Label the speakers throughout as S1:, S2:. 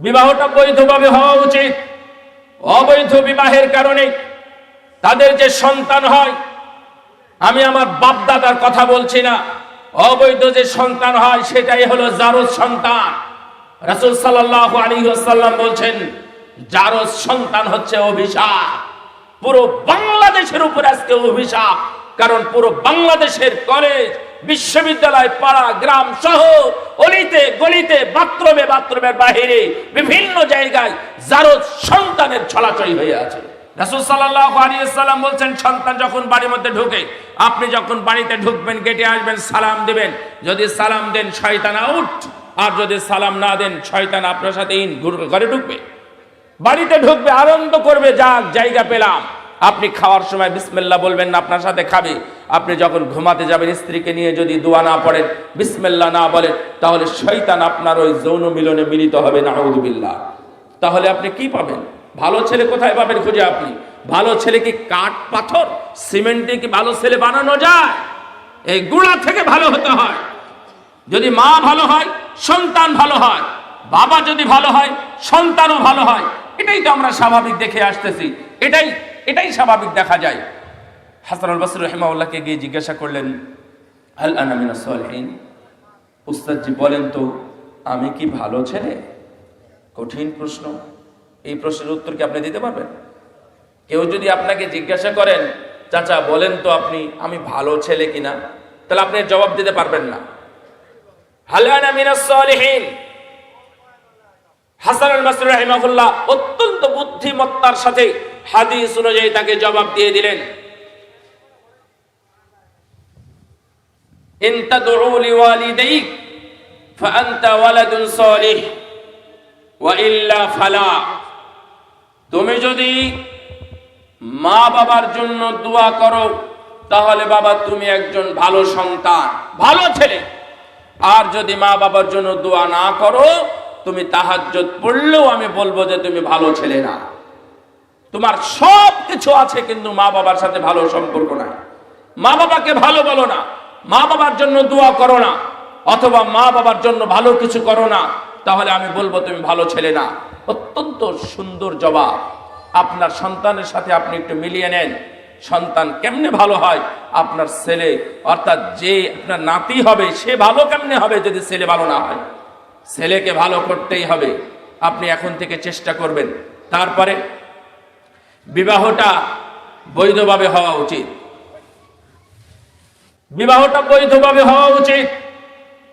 S1: বিবাহটা বৈধভাবে হওয়া উচিত। অবৈধ বিবাহের কারণে তাদের যে সন্তান হয়, আমি আমার বাপ দাদার কথা বলছি না। অবৈধ যে সন্তান হয়, সেটাই হলো জারজ সন্তান। রাসূল সাল্লাল্লাহু আলাইহি ওয়াসাল্লাম বলছেন, জারজ সন্তান হচ্ছে অভিশাপ। পুরো বাংলাদেশের উপর আজকে অভিশাপ। কারণ পুরো বাংলাদেশের কলেজ বিশ্ববিদ্যালয়, পাড়া, গ্রাম শহর অলিতে, গলিতে, বাথরুমে, বাথরুমের বাহিরে বিভিন্ন জায়গায় জারজ সন্তানের ছলাচই হয়ে আছে। আপনি যখন বাড়িতে ঢুকবেন, গেটে আসবেন, সালাম দিবেন, যদি সালাম দেন, শয়তান আউট, আর যদি সালাম না দেন, শয়তান আপনার সাথে ইন ঘরে ঢুকবে। বাড়িতে ঢুকবে, আনন্দ করবে, যাক, জায়গা পেলাম। আপনি খাওয়ার সময় বলবেন না, আপনার সাথে খাবে। আপনি যখন ঘুমাতে যাবেন, স্ত্রীকে নিয়ে যদি দোয়া না পড়েন, বিসমিল্লাহ না বলেন, তাহলে শৈতান আপনার ওই যৌন মিলনে মিলিত হবে না তাহলে আপনি কি পাবেন? ভালো ছেলে কোথায় পাবেন খুঁজে আপনি? ভালো ছেলে কি কাঠ, পাথর, সিমেন্ট দিয়ে কি ভালো ছেলে বানানো যায়? এই গুড়া থেকে ভালো হতে হয়। যদি মা ভালো হয়, সন্তান ভালো হয়, বাবা যদি ভালো হয়, সন্তানও ভালো হয়। এটাই তো আমরা স্বাভাবিক দেখে আসতেছি। এটাই এটাই স্বাভাবিক দেখা যায়। হাসানুল বাসর রহমাউল্লাহকে গিয়ে জিজ্ঞাসা করলেন আল আনামিনা সলহীন? উস্তাদজি বলেন তো, আমি কি ভালো ছেলে? কঠিন প্রশ্ন। এই প্রশ্নের উত্তর কি আপনি দিতে পারবেন? কেউ যদি আপনাকে জিজ্ঞাসা করেন, চাচা, বলেন তো আপনি, আমি ভালো ছেলে কিনা? তাহলে আপনি জবাব দিতে পারবেন না। হাসান অত্যন্ত বুদ্ধিমত্তার সাথে হাদিস অনুযায়ী তাকে জবাব দিয়ে দিলেন। তাদউ লিওয়ালিদাইক ফাআনতা ওয়ালাদুন সালিহ ওয়া ইল্লা ফালা। তুমি যদি মা বাবার জন্য দোয়া করো, তাহলে বাবা তুমি একজন ভালো সন্তান, ভালো ছেলে। আর যদি মা বাবার জন্য দোয়া না করো, তুমি তাহাজ্জুদ পড়লেও আমি বলব যে তুমি ভালো ছেলে না। তোমার সব কিছু আছে, কিন্তু মা বাবার সাথে ভালো সম্পর্ক নাই। মা বাবাকে ভালো বলো না। মা বাবার জন্য দোয়া করো না, অথবা মা বাবার জন্য ভালো কিছু করো না, তাহলে আমি বলব তুমি ভালো ছেলে না। অত্যন্ত সুন্দর জবাব। আপনার সন্তানের সাথে আপনি একটু মিলিয়ে নেন। সন্তান কেমনে ভালো হয়? আপনার ছেলে, অর্থাৎ যে আপনার নাতি হবে, সে ভালো কেমনে হবে যদি ছেলে ভালো না হয়? ছেলেকে ভালো করতেই হবে। আপনি এখন থেকে চেষ্টা করবেন। তারপরে বিবাহটা বৈধভাবে হওয়া উচিত। বিবাহটা বৈধভাবে হওয়া উচিত।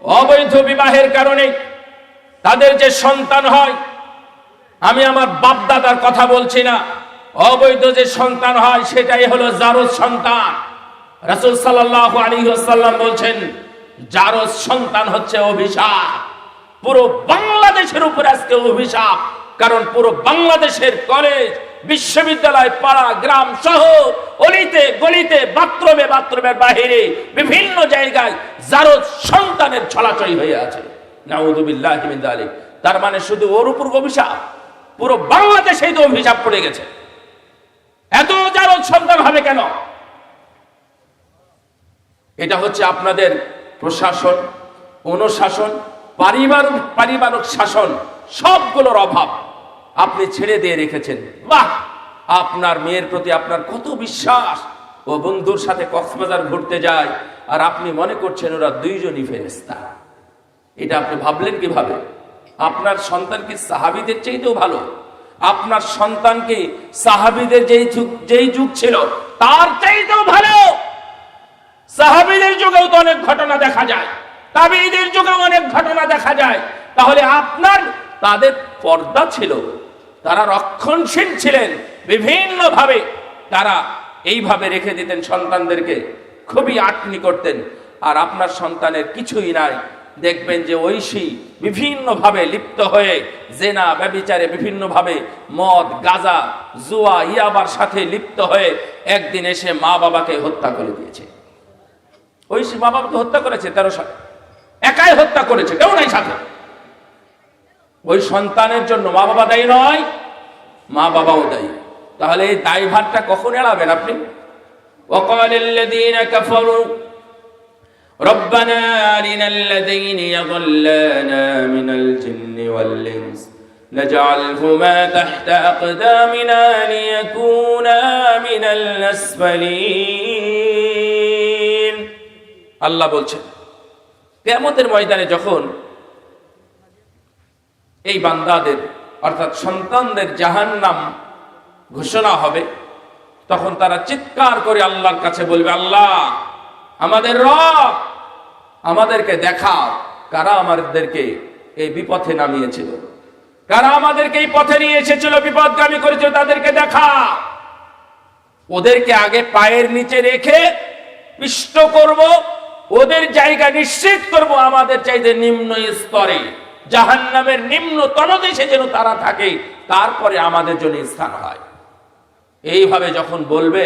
S1: অবৈধ বিবাহের কারণে তাদের যে সন্তান হয়, আমি আমার বাপ দাদার কথা বলছি না। অবৈধ যে সন্তান হয়, সেটাই হলো জারজ সন্তান। রাসূল সাল্লাল্লাহু আলাইহি ওয়াসাল্লাম বলছেন, জারজ সন্তান হচ্ছে অভিশাপ। পুরো বাংলাদেশের উপর আজকে অভিশাপ। কারণ পুরো বাংলাদেশের কলেজ বিশ্ববিদ্যালয়, পাড়া, গ্রাম শহর অলিতে, গলিতে, বাথরুমে, বাথরুমের বাহিরে বিভিন্ন জায়গায় জারজ সন্তানের ছলাচই হয়ে আছে। তার মানে শুধু ওর উপর অভিশাপ, পুরো বাংলাদেশেই তো অভিশাপ পড়ে গেছে। এত জারজ সন্তান হবে কেন? এটা হচ্ছে আপনাদের প্রশাসন, অনুশাসন পারিবারিক পারিবারিক শাসন, সবগুলোর অভাব। আপনি ছেড়ে দিয়ে রেখেছেন। বাহ! আপনার মেয়ের প্রতি আপনার কত বিশ্বাস। ও বন্ধুর সাথে কক্সবাজার ঘুরতে যায়, আর আপনি মনে করছেন ওরা দুইজনই ফেরেস্তা এটা আপনি ভাবলেন কীভাবে? আপনার সন্তান কি সাহাবিদের চাইতেও ভালো। আপনার সন্তানকে সাহাবিদের যেই যুগ যেই যুগ ছিল, তার চাইতেও ভালো। সাহাবিদের যুগেও তো অনেক ঘটনা দেখা যায়। তাবিদের যুগেও অনেক ঘটনা দেখা যায়। তাহলে আপনার তাদের পর্দা ছিল। তারা রক্ষণশীল ছিলেন বিভিন্ন ভাবে তারা এইভাবে রেখে দিতেন সন্তানদেরকে, খুবই আটনি করতেন। আর আপনার সন্তানের কিছুই নাই। দেখবেন যে ঐশী বিভিন্নভাবে লিপ্ত হয়ে জেনা, ব্যবিচারে বিভিন্নভাবে মদ, গাজা, জুয়া, ইয়াবার সাথে লিপ্ত হয়ে একদিন এসে মা বাবাকে হত্যা করে দিয়েছে। ঐশী মা বাবাকে হত্যা করেছে তেরো সালে। একাই হত্যা করেছে, কেউ নাই সাথে। ওই সন্তানের জন্য মা বাবা দায়ী নয় মা বাবাও দায়ী তাহলে এই দায়ভারটা কখন এড়াবেন আপনি وقال الذين كفروا ربنا أرنا الذين يضلانا من الجن والإنس نجعلهما تحت أقدامنا ليكونا من الأسفلين আল্লাহ বলছেন কেয়ামতের ময়দানে যখন এই বান্দাদের, অর্থাৎ সন্তানদের জাহান্নাম ঘোষণা হবে। তখন তারা চিৎকার করে আল্লাহর কাছে বলবে, আল্লাহ, আমাদের রব, আমাদেরকে দেখাও, কারা আমাদেরকে এই বিপথে নামিয়েছিল। কারা আমাদেরকে এই পথে নিয়ে এসেছিল, বিপদগামী করেছিল, তাদেরকে দেখা ওদেরকে আগে পায়ের নিচে রেখে পিষ্ট করব, ওদের জায়গা নিশ্চিত করব, আমাদের চাইতে নিম্ন স্তরে। জাহান্নামের নিম্ন তলদেশে যেন তারা থাকে, তারপরে আমাদের জন্য স্থান হয়। এইভাবে যখন বলবে,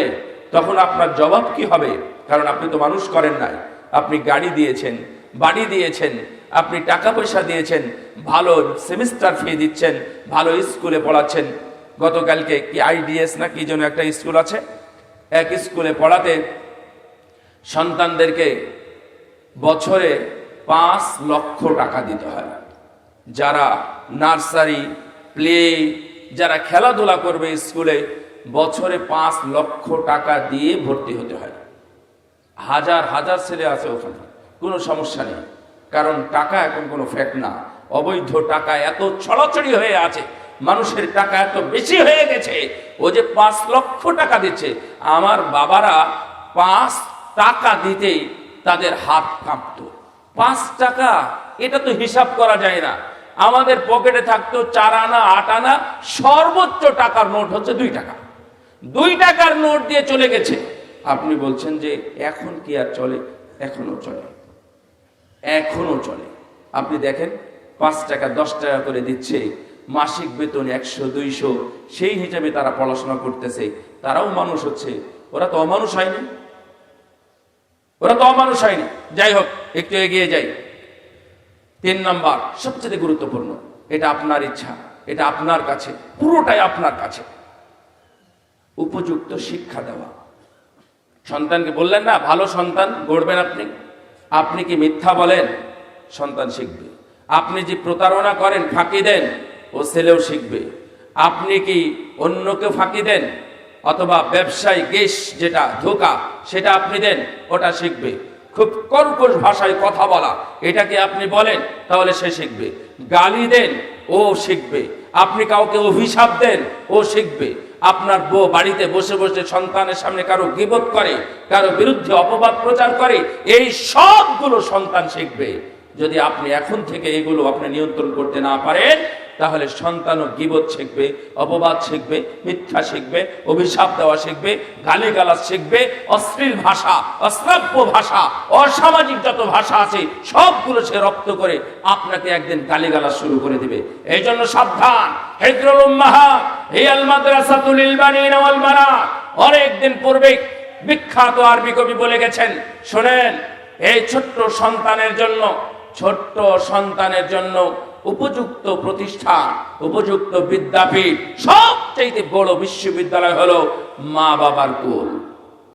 S1: তখন আপনার জবাব কি হবে? কারণ আপনি তো মানুষ করেন নাই। আপনি গাড়ি দিয়েছেন, বাড়ি দিয়েছেন, আপনি টাকা পয়সা দিয়েছেন, ভালো সেমিস্টার ফি দিচ্ছেন, ভালো স্কুলে পড়াচ্ছেন। গতকালকে কি আইডিএস না কি যেন একটা স্কুল আছে? এক স্কুলে পড়াতে সন্তানদেরকে বছরে পাঁচ লক্ষ টাকা দিতে হয়। যারা নার্সারি, প্লে, যারা খেলাধুলা করবে স্কুলে, বছরে পাঁচ লক্ষ টাকা দিয়ে ভর্তি হতে হয়। হাজার হাজার ছেলে আছে ওখানে, কোনো সমস্যা নেই। কারণ টাকা এখন কোনো ফ্যাক্ট না। অবৈধ টাকা এত ছড়াছড়ি হয়ে আছে, মানুষের টাকা এত বেশি হয়ে গেছে, ও যে পাঁচ লক্ষ টাকা দিচ্ছে, আমার বাবারা পাঁচ টাকা দিতেই তাদের হাত কাঁপতো। পাঁচ টাকা, এটা তো হিসাব করা যায় না। আমাদের পকেটে থাকতো চার আনা, আট আনা, সর্বোচ্চ টাকার নোট হচ্ছে দুই টাকা। দুই টাকার নোট দিয়ে চলে গেছে। আপনি বলছেন যে এখন কি আর চলে? এখনও চলে। এখনও চলে। আপনি দেখেন, পাঁচ টাকা, দশ টাকা করে দিচ্ছে। মাসিক বেতন একশো, দুইশো, সেই হিসাবে তারা পড়াশোনা করতেছে। তারাও মানুষ হচ্ছে। ওরা তো অমানুষ হয়নি। ওরা তো অমানুষ হয়নি। যাই হোক, একটু এগিয়ে যাই। তিন নম্বর, সবচেয়ে গুরুত্বপূর্ণ, এটা আপনার ইচ্ছা, এটা আপনার কাছে, পুরোটাই আপনার কাছে। উপযুক্ত শিক্ষা দেওয়া। সন্তানকে বললেন না, ভালো সন্তান, গড়বেন আপনি। আপনি কি মিথ্যা বলেন? সন্তান শিখবে। আপনি যে প্রতারণা করেন, ফাঁকি দেন, ও ছেলেও শিখবে। আপনি কি অন্যকে ফাঁকি দেন? অথবা ব্যবসায় গেস যেটা, ধোকা, সেটা আপনি দেন, ওটা শিখবে। খুব কর্কশ ভাষায় কথা বলা। এটাকে আপনি বলেন, তাহলে সে শিখবে। গালি দেন, ও শিখবে। আপনি কাউকে অভিশাপ দেন, ও শিখবে। আপনার বউ বাড়িতে বসে বসে সন্তানের সামনে কারও গিবত করে, কারও বিরুদ্ধে অপবাদ প্রচার করে, এই সবগুলো সন্তান শিখবে। যদি আপনি এখন থেকে এগুলো আপনি নিয়ন্ত্রণ করতে না পারেন তাহলে সন্তানও গিবত শিখবে, অপবাদ শিখবে, মিথ্যা শিখবে, অভিশাপ দেওয়া শিখবে, গালিগালাজ শিখবে, অশ্লীল ভাষা, অশ্রাব্য ভাষা, অসামাজিক যত ভাষা আছে, সবগুলো সে রপ্ত করে আপনাকে একদিন গালিগালাজ শুরু করে দিবে। এই জন্য সাবধান হেদরুল উম্মাহা হিয়াল মাদ্রাসাতুল ইলবানিন ওয়াল বানাত অনেকদিন পূর্বে বিখ্যাত আরবি কবি বলে গেছেন, শোনেন, এই ছোট্ট সন্তানের জন্য, ছোট্ট সন্তানের জন্য উপযুক্ত প্রতিষ্ঠান উপযুক্ত বিদ্যাপীঠ সবচেয়ে বড় বিশ্ববিদ্যালয় হলো মা বাবার কোল।